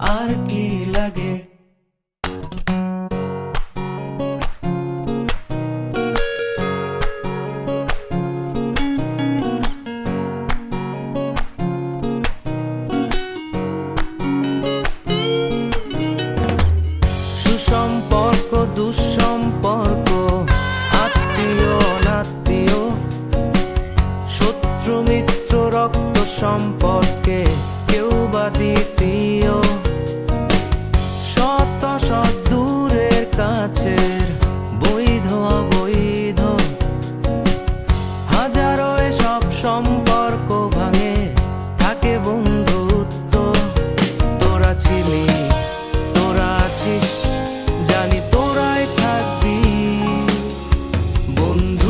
আর কি লাগে? সুসম্পর্ক আত্মীয় সম্পর্কে কেউ বা দ্বিতীয় অবৈধ। হাজারো এসব সম্পর্ক ভাঙে, থাকে বন্ধুত্ব। তোরা ছিলি, তোরা আছিস, জানি তোরাই থাকবি। বন্ধু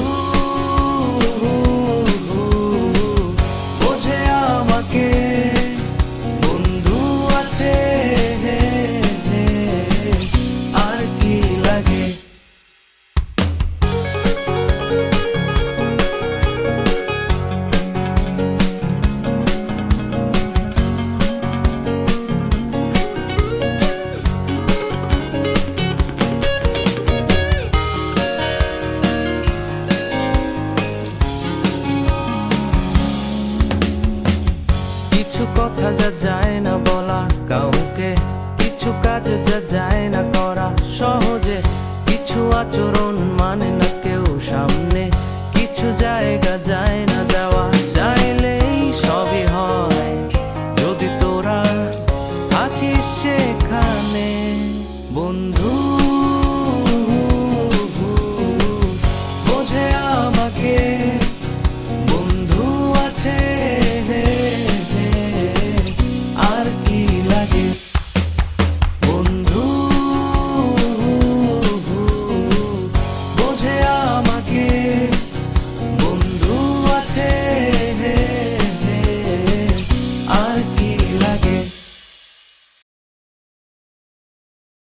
কিছু কথা যা যায় না বলা কাউকে